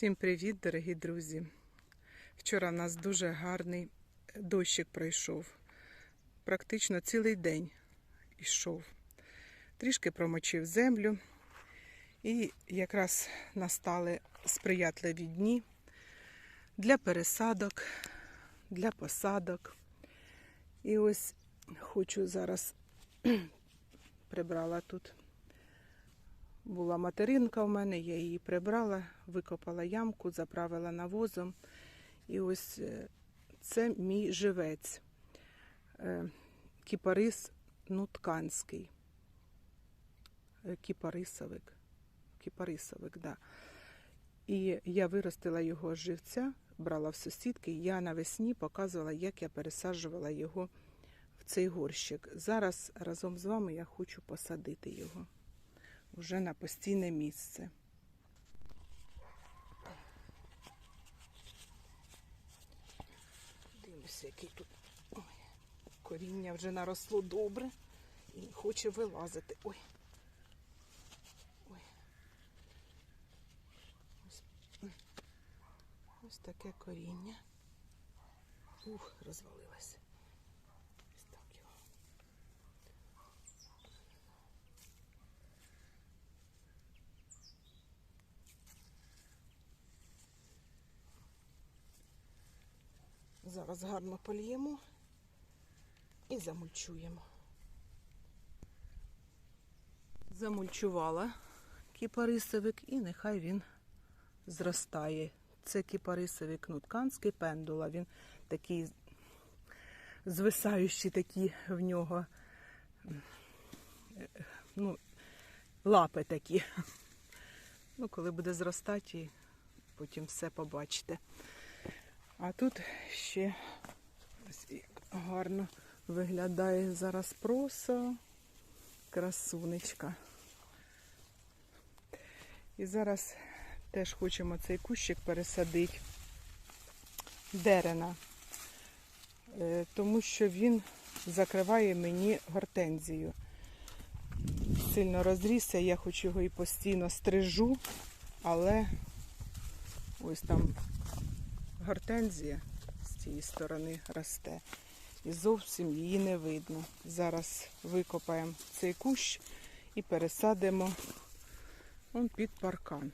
Всім привіт, дорогі друзі! Вчора в нас дуже гарний дощик пройшов. Практично цілий день йшов. Трішки промочив землю. І якраз настали сприятливі дні для пересадок, для посадок. І ось хочу зараз прибрала тут була материнка в мене, я її прибрала, викопала ямку, заправила навозом. І ось е, це мій живець. Е, Кіпарис нутканський. Е, Кіпарисовик. Кіпарисовик, да. І я виростила його живця, брала в сусідки. Я навесні показувала, як я пересаджувала його в цей горщик. Зараз разом з вами я хочу посадити його вже на постійне місце. Дивимося, який тут Ой, коріння вже наросло добре і не хоче вилазити. Ой. Ой. Ось. Ось таке коріння. Ух, розвалилося. Зараз гарно поліємо і замульчуємо. Замульчувала кіпарисовик і нехай він зростає. Це кіпарисовик нутканський пендула. Він такий звисаючий такі в нього ну, лапи такі. Ну, коли буде зростати, потім все побачите. А тут ще гарно виглядає зараз проса, красунечка. І зараз теж хочемо цей кущик пересадити дерена, Е, тому що він закриває мені гортензію. Сильно розрісся, я хоч його і постійно стрижу, але ось там гортензія з цієї сторони росте. І зовсім її не видно. Зараз викопаємо цей кущ і пересадимо он під паркан.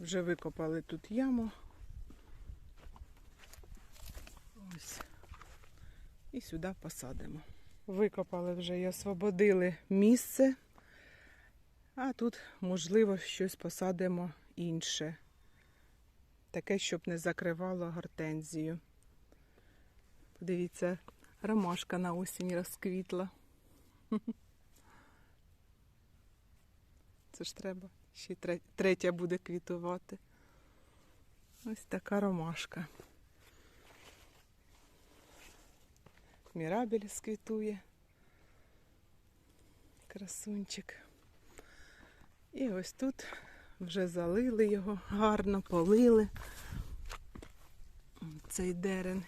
Вже викопали тут яму. Ось. І сюди посадимо. Викопали вже і освободили місце. А тут, можливо, щось посадимо інше таке, щоб не закривало гортензію. Подивіться, ромашка на осінь розквітла. Це ж треба. Ще третя буде квітувати. Ось така ромашка. Мірабель сквітує. Красунчик. І ось тут вже залили його, гарно полили цей дерен.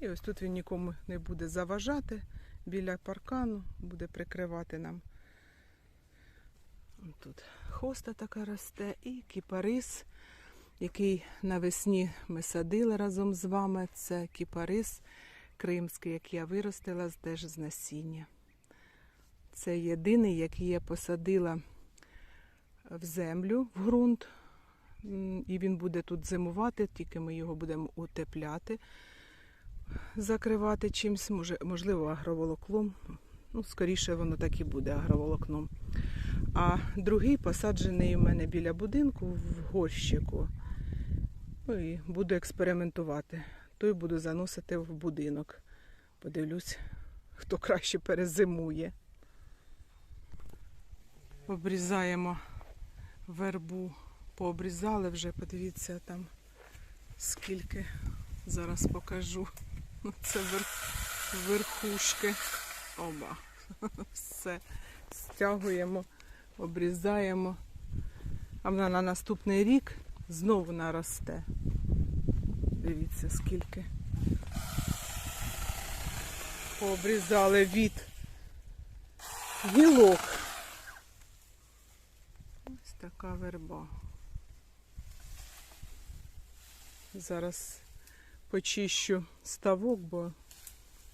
І ось тут він нікому не буде заважати біля паркану, буде прикривати нам. Тут хоста така росте і кіпарис, який навесні ми садили разом з вами. Це кіпарис кримський, який я виростила теж з насіння. Це єдиний, який я посадила в землю, в ґрунт. І він буде тут зимувати, тільки ми його будемо утепляти, закривати чимось, можливо, агроволоклом. Ну, скоріше воно так і буде агроволокном. А другий посаджений у мене біля будинку в горщику. Ну і буду експериментувати. Той буду заносити в будинок. Подивлюсь, хто краще перезимує. Обрізаємо вербу пообрізали вже, подивіться там скільки. Зараз покажу. Це вер... верхушки. Оба. Все. Стягуємо, обрізаємо. А вона на наступний рік знову наросте. Дивіться, скільки. Пообрізали від гілок. Така верба. Зараз почищу ставок, бо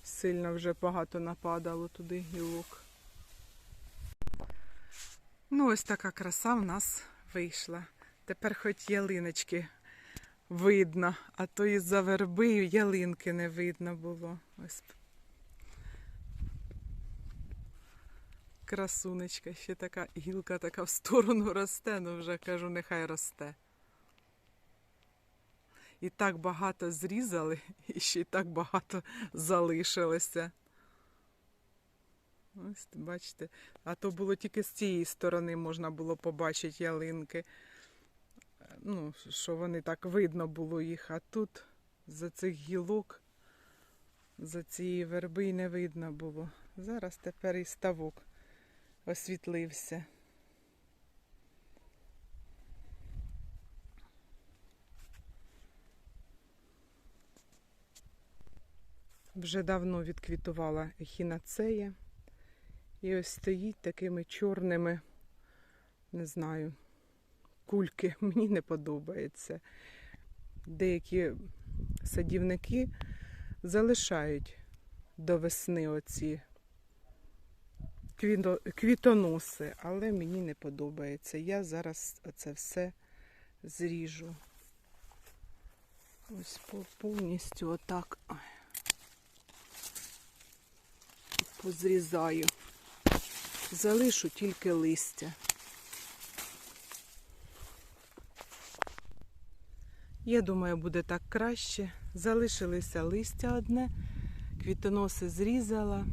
сильно вже багато нападало туди гілок. Ну, ось така краса в нас вийшла. Тепер хоч ялиночки видно, а то із-за верби ялинки не видно було. Ось. Красунечка, ще така гілка така в сторону росте, ну вже кажу, нехай росте. І так багато зрізали, і ще й так багато залишилося. Ось, бачите, а то було тільки з цієї сторони можна було побачити ялинки. Ну, що вони так видно було їх, а тут за цих гілок, за цієї верби й не видно було. Зараз тепер і ставок освітлився. Вже давно відквітувала ехінацея. І ось стоїть такими чорними, не знаю, кульки. Мені не подобається. Деякі садівники залишають до весни оці квітоноси, але мені не подобається. Я зараз оце все зріжу. Ось по- повністю отак позрізаю. Залишу тільки листя. Я думаю, буде так краще. Залишилося листя одне, квітоноси зрізала,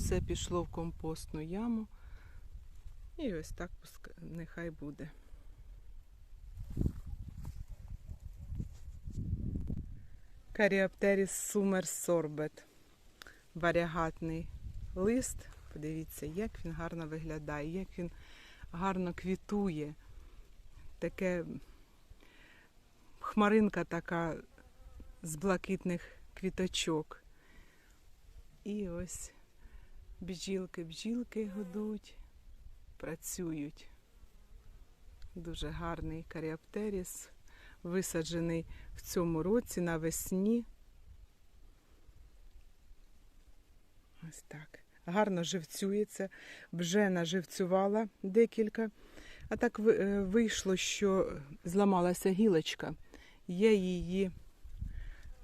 все пішло в компостну яму. І ось так нехай буде. Каріоптеріс сумер сорбет. Варягатний лист. Подивіться, як він гарно виглядає, як він гарно квітує. Таке хмаринка така з блакитних квіточок. І ось бджілки, бджілки гудуть, працюють. Дуже гарний каріоптеріс, висаджений в цьому році навесні. Ось так. Гарно живцюється. Вже наживцювала декілька. А так е, вийшло, що зламалася гілочка. Я її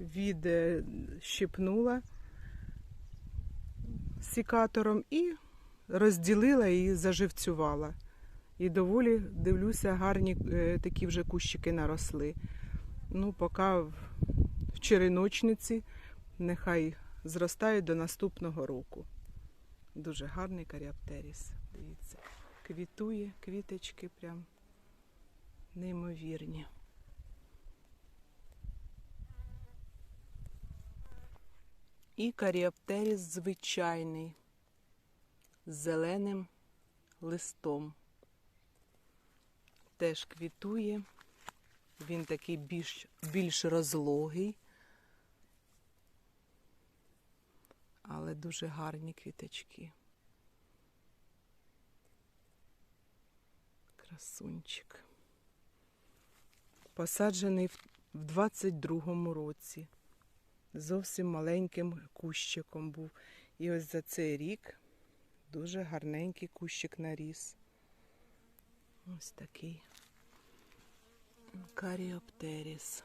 відщипнула сікатором і розділила і заживцювала. І доволі, дивлюся, гарні е, такі вже кущики наросли. Ну, поки в в череночниці нехай зростають до наступного року. Дуже гарний каріаптеріс. Дивіться, квітує, квіточки прям неймовірні. І каріаптеріс звичайний з зеленим листом. Теж квітує. Він такий більш, більш розлогий, але дуже гарні квіточки. Красунчик. Посаджений в 22-му році. Зовсім маленьким кущиком був. І ось за цей рік дуже гарненький кущик наріс. Ось такий каріоптеріс.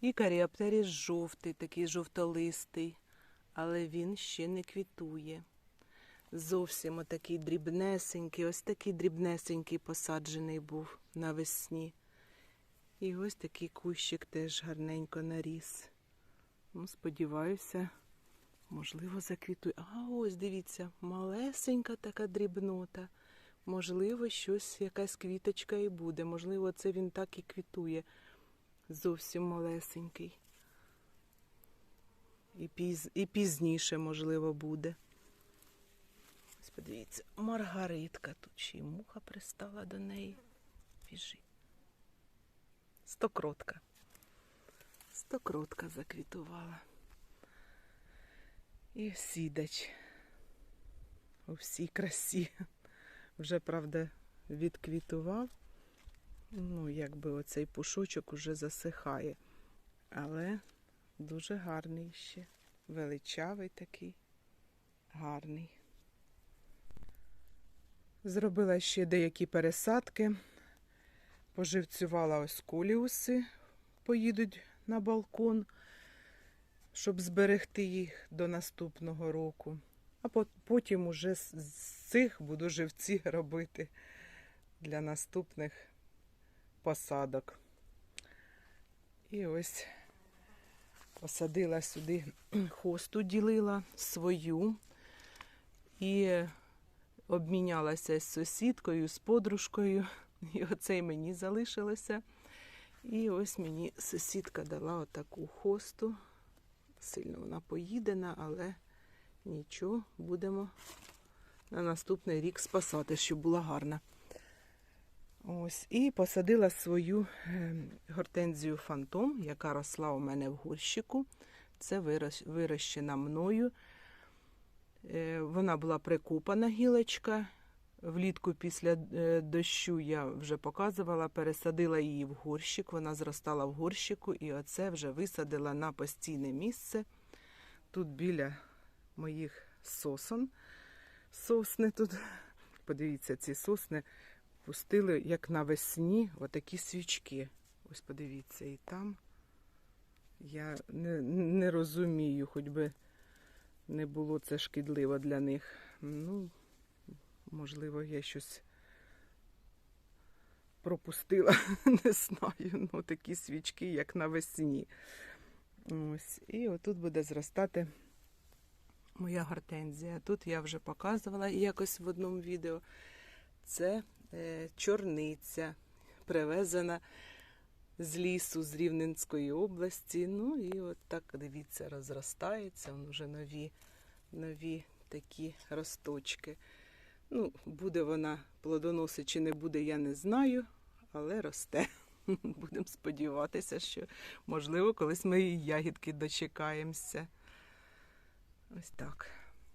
І каріоптеріс жовтий, такий жовтолистий, але він ще не квітує. Зовсім отакий дрібнесенький, ось такий дрібнесенький посаджений був навесні. І ось такий кущик теж гарненько наріс. Ну, сподіваюся, можливо, заквітує. А ось дивіться, малесенька така дрібнота. Можливо, щось, якась квіточка і буде. Можливо, це він так і квітує. Зовсім малесенький. І, піз... і пізніше, можливо, буде. Подивіться, Маргаритка тут ще й муха пристала до неї. Біжи. Стокротка. Стокротка заквітувала. І сідач у всій красі Вже, правда, відквітував. Ну, якби оцей пушочок уже засихає. Але дуже гарний ще. Величавий такий, гарний. Зробила ще деякі пересадки. Поживцювала ось куліуси, поїдуть на балкон, щоб зберегти їх до наступного року. А потім уже з цих буду живці робити для наступних посадок. І ось посадила сюди хосту, ділила свою і обмінялася з сусідкою, з подружкою. І оцей мені залишилося. І ось мені сусідка дала отаку хосту. Сильно вона поїдена, але нічого, будемо на наступний рік спасати, щоб була гарна. Ось, і посадила свою е, гортензію фантом, яка росла у мене в горщику. Це вирощена мною. Е, Вона була прикопана гілочка. Влітку після е, дощу я вже показувала, пересадила її в горщик. Вона зростала в горщику, і оце вже висадила на постійне місце. Тут біля моїх сосон. Сосни тут. Подивіться, ці сосни пустили, як навесні, отакі свічки. Ось подивіться, і там. Я не, не розумію, хоч би не було це шкідливо для них. Ну, можливо, я щось пропустила, не знаю. Ну, такі свічки, як навесні. Ось. І отут буде зростати моя гортензія. Тут я вже показувала якось в одному відео. Це е, чорниця, привезена з лісу з Рівненської області. Ну і от так, дивіться, розростається. Вон вже нові, нові такі росточки. Ну, буде вона плодоносить чи не буде, я не знаю, але росте. Будемо сподіватися, що можливо колись ми і ягідки дочекаємося. Ось так.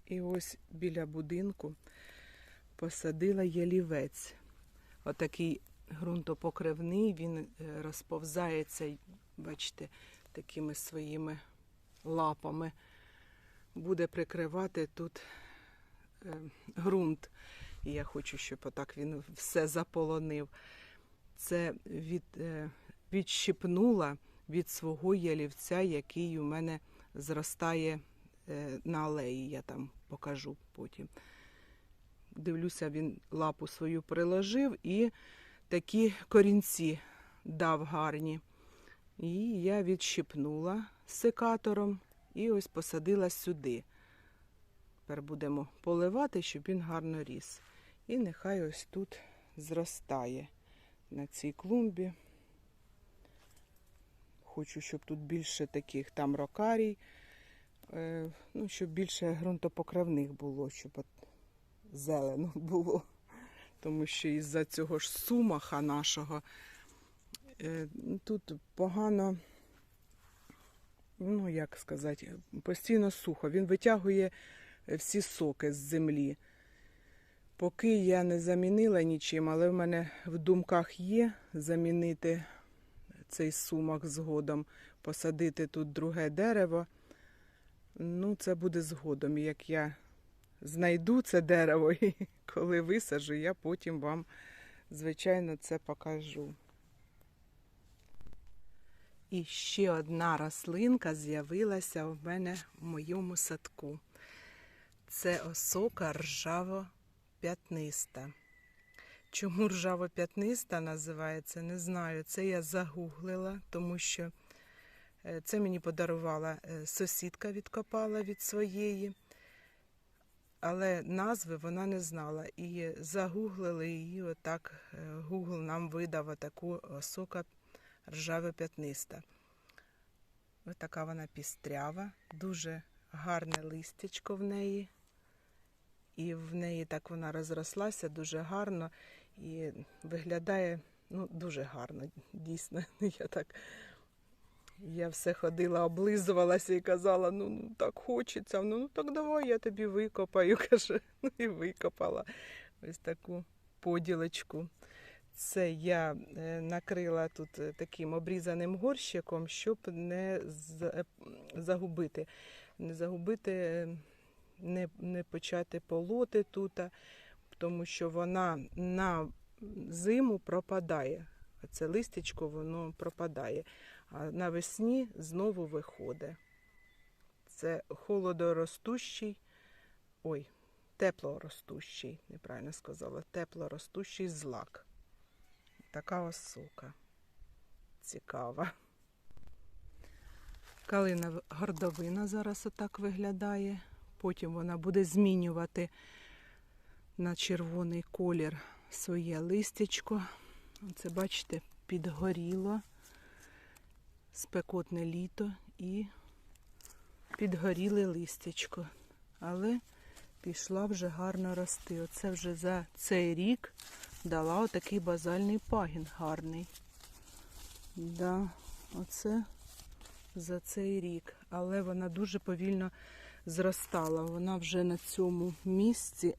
І ось біля будинку посадила ялівець. Отакий ґрунтопокривний, він е, розповзається, бачите, такими своїми лапами. Буде прикривати тут е, ґрунт. І я хочу, щоб отак він все заполонив. Це від, е, відщипнула від свого ялівця, який у мене зростає на алеї. Я там покажу потім. Дивлюся, він лапу свою приложив і такі корінці дав гарні. І я відщипнула секатором і ось посадила сюди. Тепер будемо поливати, щоб він гарно ріс. І нехай ось тут зростає на цій клумбі. Хочу, щоб тут більше таких там рокарій, е, ну, щоб більше ґрунтопокривних було, щоб от зелено було. Тому що із-за цього ж сумаха нашого е, тут погано, ну як сказати, постійно сухо. Він витягує всі соки з землі. Поки я не замінила нічим, але в мене в думках є замінити цей сумах згодом, посадити тут друге дерево. Ну, це буде згодом. Як я знайду це дерево і коли висаджу, я потім вам, звичайно, це покажу. І ще одна рослинка з'явилася в мене в моєму садку. Це осока ржаво-п'ятниста. Чому ржаво-п'ятниста називається, не знаю. Це я загуглила, тому що е, це мені подарувала е, сусідка, відкопала від своєї, але назви вона не знала. І загуглили її, отак е, Google нам видав таку осока ржаве-п'ятниста. Ось така вона пістрява, дуже гарне листячко в неї. І в неї так вона розрослася дуже гарно і виглядає ну, дуже гарно, дійсно. Я так я все ходила, облизувалася і казала, ну, ну так хочеться. Ну, ну так давай я тобі викопаю, каже, ну і викопала. ось таку поділочку. Це я е, накрила тут е, таким обрізаним горщиком, щоб не е, загубити. Не загубити, не, не почати полоти тут, тому що вона на зиму пропадає. А це листячко воно пропадає. А навесні знову виходить. Це холодоростущий, ой, теплоростущий, неправильно сказала, теплоростущий злак. Така ось сока. Цікава. Калина гордовина зараз отак виглядає. Потім вона буде змінювати на червоний колір своє листячко. Це, бачите, підгоріло спекотне літо і підгоріле листячко. Але пішла вже гарно рости. Оце вже за цей рік дала отакий базальний пагін гарний. Да, оце за цей рік. Але вона дуже повільно зростала. Вона вже на цьому місці,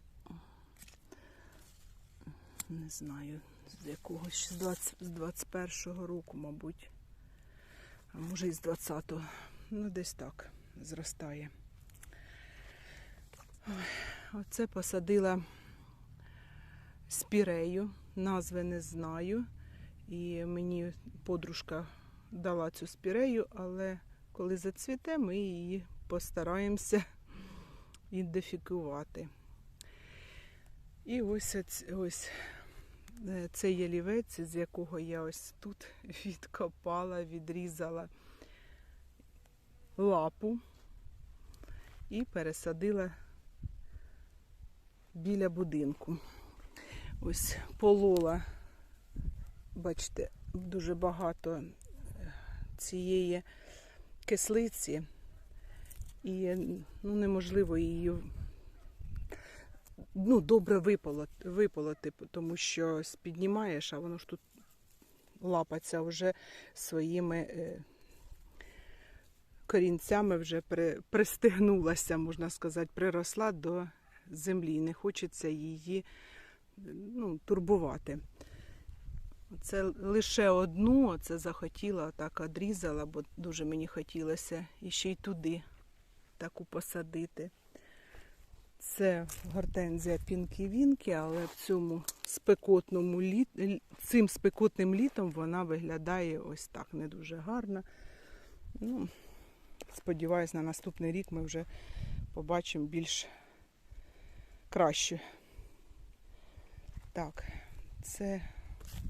не знаю, з якогось з 20 з 21-го року, мабуть. Може і з 20-го. Ну, десь так зростає. Оце посадила спірею, назви не знаю. І мені подружка дала цю спірею, але коли зацвіте, ми її постараємося ідентифікувати. І ось, ось е, цей ялівець, з якого я ось тут відкопала, відрізала лапу і пересадила біля будинку. Ось полола, бачите, дуже багато е, цієї кислиці, і ну, неможливо її ну, добре виполоти, виполоти, тому що піднімаєш, а воно ж тут лапаться вже своїми е, корінцями вже при, пристигнулася, можна сказати, приросла до землі. Не хочеться її ну, турбувати. Це лише одну, це захотіла, так одрізала, бо дуже мені хотілося і ще й туди таку посадити. Це гортензія пінкі-вінкі, але в цьому спекотному літ... цим спекотним літом вона виглядає ось так не дуже гарно. Ну, сподіваюсь, на наступний рік ми вже побачимо більш краще. Так, це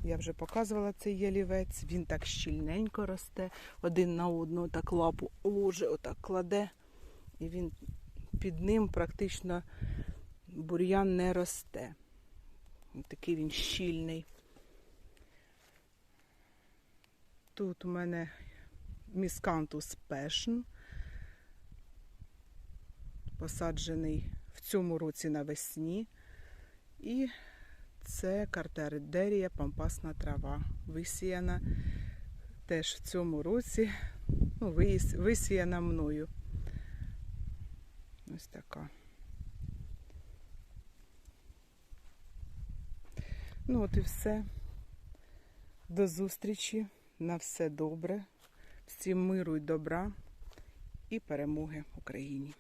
я вже показувала цей ялівець. Він так щільненько росте, один на одного так лапу ложе, отак кладе, і він під ним практично бур'ян не росте. Такий він щільний. Тут у мене міскантус пешн, посаджений в цьому році навесні. І це картеридерія пампасна трава, висіяна теж в цьому році, ну, висіяна мною. Ось така. Ну от і все. До зустрічі. На все добре. Всім миру і добра і перемоги Україні.